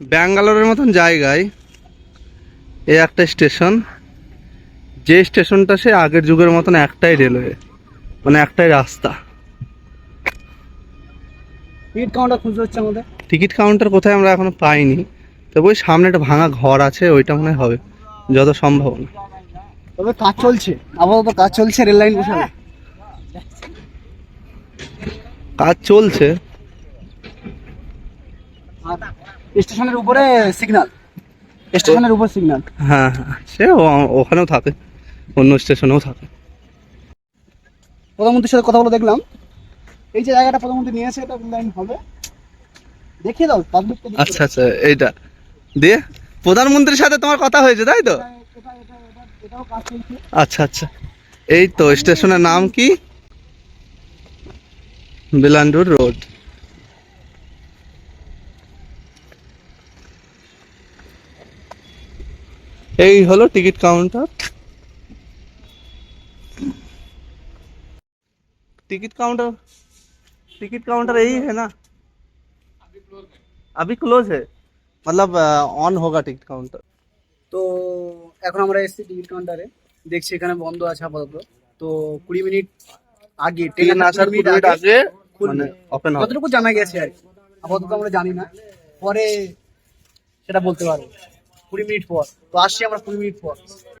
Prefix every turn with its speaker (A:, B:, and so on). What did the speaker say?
A: ব্যাঙ্গালোরের মতন জায়গায় এ একটা স্টেশন। যে স্টেশনটা সে আগের যুগের মতন একটাই রেলওয়ে মানে একটাই রাস্তা।
B: টিকিট কাউন্টার খুঁজতে হচ্ছে আমাদের?
A: টিকিট কাউন্টার কোথায় আমরা এখনও পাইনি। তবে ওই সামনে একটা ভাঙা ঘর আছে ওইটা মনে হবে যত সম্ভব না
B: তবে কাজ চলছে আপাতত কাজ চলছে রেল লাইন বসানো
A: কাজ চলছে।
B: স্টেশনের উপরে সিগন্যাল স্টেশনের উপর সিগন্যাল
A: হ্যাঁ হ্যাঁ সে ওখানেও থাকে অন্য স্টেশনেও থাকে।
B: প্রধানমন্ত্রীর সাথে কথা বলে দেখলাম। এই যে জায়গাটা প্রধানমন্ত্রী নিয়েছে এটা লাইন হবে? দেখিয়ে দাও পাবলিক
A: আচ্ছা আচ্ছা এইটা। দিয়ে প্রধানমন্ত্রীর সাথে তোমার কথা হয়েছে তাই তো? আচ্ছা আচ্ছা। এই তো স্টেশনের নাম কি? বিলান্ডুর রোড। এই হলো ticket counter ticket counter ticket counter यही है ना अभी क्लोज है मतलब ऑन होगा टिकट काउंटर
B: তো এখন আমরা এসেছি টিকিট কাউন্টারে দেখছি এখানে বন্ধ আছে আপাতত তো কুড়ি মিনিট আগে
A: ট্রেন আসার কুড়ি মিনিট আগে
B: খুলবে।
A: মানে ওপেন হবে
B: যতটুকু জানা গেছে আর কি। আপাতত আমরা জানি না পরে সেটা বলতে পারবো কুড়ি মিনিট পর। তো আসছি আমরা কুড়ি মিনিট পর।